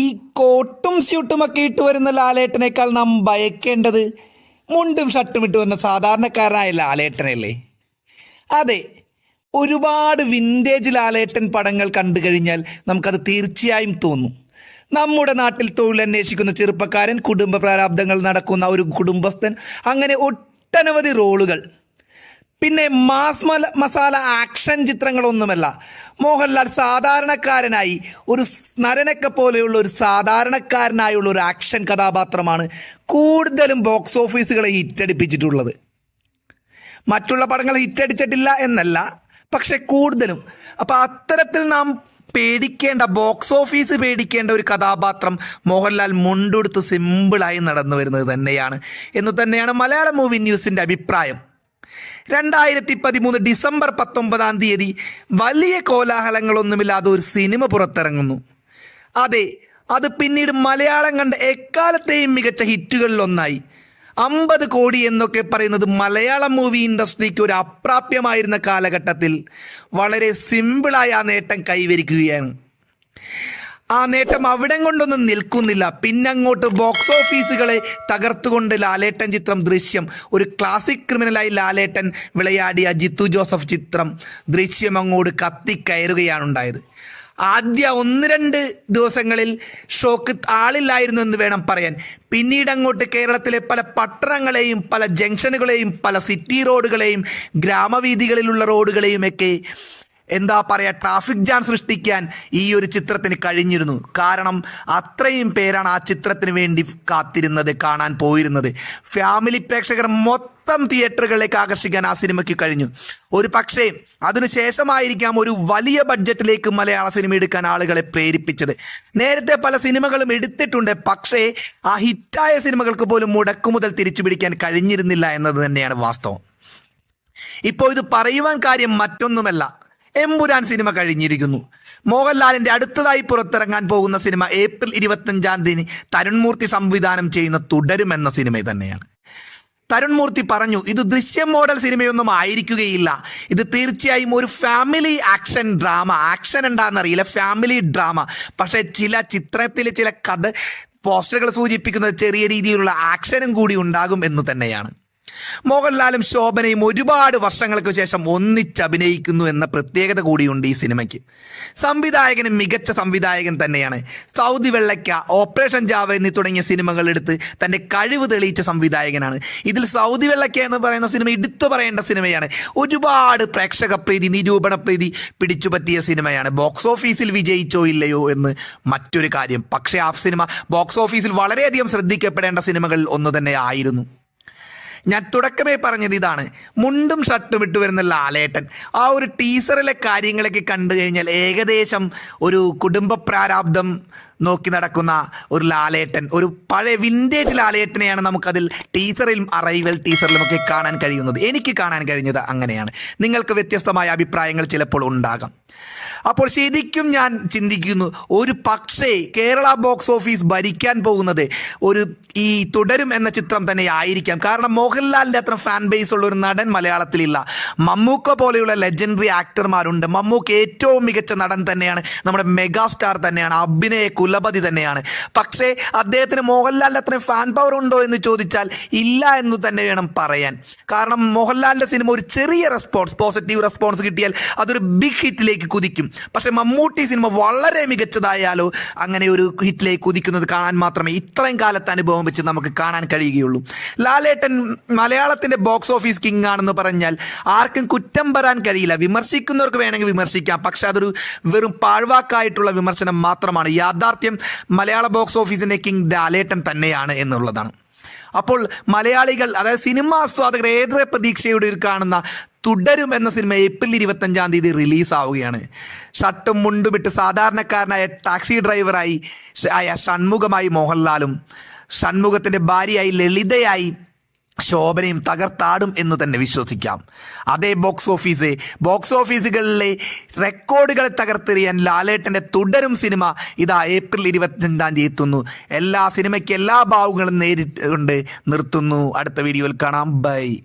ഈ കോട്ടും സ്യൂട്ടും ഒക്കെ ഇട്ട് വരുന്ന ലാലേട്ടനേക്കാൾ നാം ഭയക്കേണ്ടത് മുണ്ടും ഷർട്ടും ഇട്ട് വരുന്ന സാധാരണക്കാരനായ ലാലേട്ടനല്ലേ? അതെ ഒരുപാട് വിന്റേജ് ലാലേട്ടൻ പടങ്ങൾ കണ്ടു കഴിഞ്ഞാൽ നമുക്കത് തീർച്ചയായും തോന്നും. നമ്മുടെ നാട്ടിൽ തൊഴിലന്വേഷിക്കുന്ന ചെറുപ്പക്കാരൻ കുടുംബ പ്രാരാബ്ദങ്ങൾ നടക്കുന്ന ഒരു കുടുംബസ്ഥൻ അങ്ങനെ ഒട്ടനവധി റോളുകൾ പിന്നെ മാസ് മസാല ആക്ഷൻ ചിത്രങ്ങളൊന്നുമല്ല. മോഹൻലാൽ സാധാരണക്കാരനായി ഒരു നരനൊക്കെ പോലെയുള്ള ഒരു സാധാരണക്കാരനായുള്ള ഒരു ആക്ഷൻ കഥാപാത്രമാണ് കൂടുതലും ബോക്സ് ഓഫീസുകളെ ഹിറ്റടിപ്പിച്ചിട്ടുള്ളത്. മറ്റുള്ള പടങ്ങൾ ഹിറ്റടിച്ചിട്ടില്ല എന്നല്ല പക്ഷെ കൂടുതലും. അപ്പം അത്തരത്തിൽ നാം പേടിക്കേണ്ട ബോക്സ് ഓഫീസ് പേടിക്കേണ്ട ഒരു കഥാപാത്രം മോഹൻലാൽ മുണ്ടെടുത്ത് സിമ്പിളായി നടന്നു വരുന്നത് തന്നെയാണ്. എന്ന് തന്നെയാണ് മലയാള മൂവി ന്യൂസിന്റെ അഭിപ്രായം. രണ്ടായിരത്തി പതിമൂന്ന് ഡിസംബർ പത്തൊമ്പതാം തീയതി വലിയ കോലാഹലങ്ങളൊന്നുമില്ലാതെ ഒരു സിനിമ പുറത്തിറങ്ങുന്നു. അതെ അത് പിന്നീട് മലയാളം കണ്ട എക്കാലത്തെയും മികച്ച ഹിറ്റുകളിലൊന്നായി. അമ്പത് കോടി എന്നൊക്കെ പറയുന്നത് മലയാളം മൂവി ഇൻഡസ്ട്രിക്ക് ഒരു അപ്രാപ്യമായിരുന്ന കാലഘട്ടത്തിൽ വളരെ സിമ്പിളായി ആ നേട്ടം കൈവരിക്കുകയാണ്. ആ നേട്ടം അവിടം കൊണ്ടൊന്നും നിൽക്കുന്നില്ല. പിന്നങ്ങോട്ട് ബോക്സ് ഓഫീസുകളെ തകർത്തുകൊണ്ട് ലാലേട്ടൻ ചിത്രം ദൃശ്യം. ഒരു ക്ലാസിക് ക്രിമിനലായി ലാലേട്ടൻ വിളയാടിയ ജിത്തു ജോസഫ് ചിത്രം ദൃശ്യം അങ്ങോട്ട് കത്തിക്കയറുകയാണ് ഉണ്ടായത് ആദ്യ ഒന്ന് രണ്ട് ദിവസങ്ങളിൽ ഷോക്ക് ആളില്ലായിരുന്നു എന്ന് വേണം പറയാൻ. പിന്നീട് അങ്ങോട്ട് കേരളത്തിലെ പല പട്ടണങ്ങളെയും പല ജംഗ്ഷനുകളെയും പല സിറ്റി റോഡുകളെയും ഗ്രാമവീതികളിലുള്ള റോഡുകളെയും ഒക്കെ എന്താ പറയുക ട്രാഫിക് ജാം സൃഷ്ടിക്കാൻ ഈ ഒരു ചിത്രത്തിന് കഴിഞ്ഞിരുന്നു. കാരണം അത്രയും പേരാണ് ആ ചിത്രത്തിന് വേണ്ടി കാത്തിരുന്നത് കാണാൻ പോയിരുന്നത്. ഫാമിലി പ്രേക്ഷകർ മൊത്തം തിയേറ്ററുകളിലേക്ക് ആകർഷിക്കാൻ ആ സിനിമയ്ക്ക് കഴിഞ്ഞു. ഒരു പക്ഷേ അതിനുശേഷമായിരിക്കാം ഒരു വലിയ ബഡ്ജറ്റിലേക്ക് മലയാള സിനിമ എടുക്കാൻ ആളുകളെ പ്രേരിപ്പിച്ചത്. നേരത്തെ പല സിനിമകളും എടുത്തിട്ടുണ്ട് പക്ഷേ ആ ഹിറ്റായ സിനിമകൾക്ക് പോലും മുടക്കുമുതൽ തിരിച്ചു പിടിക്കാൻ കഴിഞ്ഞിരുന്നില്ല എന്നത് തന്നെയാണ് വാസ്തവം. ഇപ്പോൾ ഇത് പറയുവാൻ കാര്യം മറ്റൊന്നുമല്ല. എമ്പുരാൻ സിനിമ കഴിഞ്ഞിരിക്കുന്നു. മോഹൻലാലിന്റെ അടുത്തതായി പുറത്തിറങ്ങാൻ പോകുന്ന സിനിമ ഏപ്രിൽ ഇരുപത്തഞ്ചാം തീയതി തരുൺമൂർത്തി സംവിധാനം ചെയ്യുന്ന തുടരും എന്ന സിനിമ തന്നെയാണ് തരുൺമൂർത്തി പറഞ്ഞു ഇത് ദൃശ്യം മോഡൽ സിനിമയൊന്നും ആയിരിക്കുകയില്ല. ഇത് തീർച്ചയായും ഒരു ഫാമിലി ആക്ഷൻ ഡ്രാമ. ആക്ഷൻ ഉണ്ടാകുന്നറിയില്ല ഫാമിലി ഡ്രാമ. പക്ഷേ ചില ചിത്രത്തിലെ ചില കഥ പോസ്റ്ററുകൾ സൂചിപ്പിക്കുന്നത് ചെറിയ രീതിയിലുള്ള ആക്ഷനും കൂടി ഉണ്ടാകും എന്ന് തന്നെയാണ്. മോഹൻലാലും ശോഭനയും ഒരുപാട് വർഷങ്ങൾക്ക് ശേഷം ഒന്നിച്ചഭിനയിക്കുന്നു എന്ന പ്രത്യേകത കൂടിയുണ്ട് ഈ സിനിമയ്ക്ക്. സംവിധായകനും മികച്ച സംവിധായകൻ തന്നെയാണ്. സൗദി വെള്ളയ്ക്ക ഓപ്പറേഷൻ ജാവ എന്നീ തുടങ്ങിയ സിനിമകളെടുത്ത് തന്റെ കഴിവ് തെളിയിച്ച സംവിധായകനാണ്. ഇതിൽ സൗദി വെള്ളയ്ക്ക എന്ന് പറയുന്ന സിനിമ എടുത്തു പറയേണ്ട സിനിമയാണ്. ഒരുപാട് പ്രേക്ഷക പ്രീതി നിരൂപണ പ്രീതി പിടിച്ചുപറ്റിയ സിനിമയാണ്. ബോക്സ് ഓഫീസിൽ വിജയിച്ചോ ഇല്ലയോ എന്ന് മറ്റൊരു കാര്യം. പക്ഷേ ആ സിനിമ ബോക്സ് ഓഫീസിൽ വളരെയധികം ശ്രദ്ധിക്കപ്പെടേണ്ട സിനിമകളിൽ ഒന്ന് തന്നെ ആയിരുന്നു. ഞാൻ തുടക്കമേ പറഞ്ഞത് ഇതാണ്. മുണ്ടും ഷർട്ടും ഇട്ട് വരുന്ന ലാലേട്ടൻ. ആ ഒരു ടീസറിലെ കാര്യങ്ങളൊക്കെ കണ്ടു കഴിഞ്ഞാൽ ഏകദേശം ഒരു കുടുംബ പ്രാരാബ്ദം നോക്കി നടക്കുന്ന ഒരു ലാലേട്ടൻ ഒരു പഴയ വിന്റേജ് ലാലേട്ടനെയാണ് നമുക്കതിൽ ടീച്ചറിലും അറൈവൽ ടീച്ചറിലും ഒക്കെ കാണാൻ കഴിയുന്നത്. എനിക്ക് കാണാൻ കഴിഞ്ഞത് അങ്ങനെയാണ്. നിങ്ങൾക്ക് വ്യത്യസ്തമായ അഭിപ്രായങ്ങൾ ചിലപ്പോൾ ഉണ്ടാകാം. അപ്പോൾ ശരിക്കും ഞാൻ ചിന്തിക്കുന്നു ഒരു പക്ഷേ കേരള ബോക്സ് ഓഫീസ് ഭരിക്കാൻ പോകുന്നത് ഒരു ഈ തുടരും എന്ന ചിത്രം തന്നെ ആയിരിക്കാം. കാരണം മോഹൻലാലിന്റെ അത്ര ഫാൻ ബേസ് ഉള്ള ഒരു നടൻ മലയാളത്തിലില്ല. മമ്മൂക്ക പോലെയുള്ള ലെജൻഡറി ആക്ടർമാരുണ്ട് മമ്മൂക്ക ഏറ്റവും മികച്ച നടൻ തന്നെയാണ്. നമ്മുടെ മെഗാസ്റ്റാർ തന്നെയാണ്. അഭിനയ കുലപതി തന്നെയാണ്. പക്ഷേ അദ്ദേഹത്തിന് മോഹൻലാലിന്റെ അത്രയും ഫാൻ പവർ ഉണ്ടോ എന്ന് ചോദിച്ചാൽ ഇല്ല എന്ന് തന്നെ വേണം പറയാൻ. കാരണം മോഹൻലാലിന്റെ സിനിമ ഒരു ചെറിയ റെസ്പോൺസ് പോസിറ്റീവ് റെസ്പോൺസ് കിട്ടിയാൽ അതൊരു ബിഗ് ഹിറ്റിലേക്ക് കുതിക്കും. പക്ഷേ മമ്മൂട്ടി സിനിമ വളരെ മികച്ചതായാലോ അങ്ങനെ ഒരു ഹിറ്റിലേക്ക് കുതിക്കുന്നത് കാണാൻ മാത്രമേ ഇത്രയും കാലത്തെ അനുഭവം വെച്ച് നമുക്ക് കാണാൻ കഴിയുകയുള്ളൂ. ലാലേട്ടൻ മലയാളത്തിന്റെ ബോക്സ് ഓഫീസ് കിങ് ആണെന്ന് പറഞ്ഞാൽ ആർക്കും കുറ്റം വരാൻ കഴിയില്ല. വിമർശിക്കുന്നവർക്ക് വേണമെങ്കിൽ വിമർശിക്കാം. പക്ഷെ അതൊരു വെറും പാഴ്വാക്കായിട്ടുള്ള വിമർശനം മാത്രമാണ്. യാഥാർത്ഥ്യം മലയാള ബോക്സ് ഓഫീസിന്റെ കിങ് ലാലേട്ടൻ തന്നെയാണ് എന്നുള്ളതാണ്. അപ്പോൾ മലയാളികൾ അതായത് സിനിമാ ആസ്വാദകർ ഏറെ പ്രതീക്ഷയോടെ കാണുന്ന തുടരും എന്ന സിനിമ ഏപ്രിൽ ഇരുപത്തഞ്ചാം തീയതി റിലീസാവുകയാണ്. ഷർട്ടും മുണ്ടുമിട്ട് സാധാരണക്കാരനായ ടാക്സി ഡ്രൈവറായി ആയ ഷൺമുഖമായി മോഹൻലാലും ഷൺമുഖത്തിന്റെ ഭാര്യയായി ലളിതയായി ശോഭനയും തകർത്താടും എന്ന് തന്നെ വിശ്വസിക്കാം. അതേ ബോക്സ് ഓഫീസ് ബോക്സ് ഓഫീസുകളിലെ റെക്കോർഡുകളെ തകർത്തെറിയാൻ ലാലേട്ടന്റെ തുടരും സിനിമ ഇതാ ഏപ്രിൽ ഇരുപത്തിരണ്ടാം തീയതി എത്തുന്നു. എല്ലാ സിനിമയ്ക്ക് എല്ലാ ഭാവങ്ങളും നേരിട്ട് കൊണ്ട് നിർത്തുന്നു. അടുത്ത വീഡിയോയിൽ കാണാം. ബൈ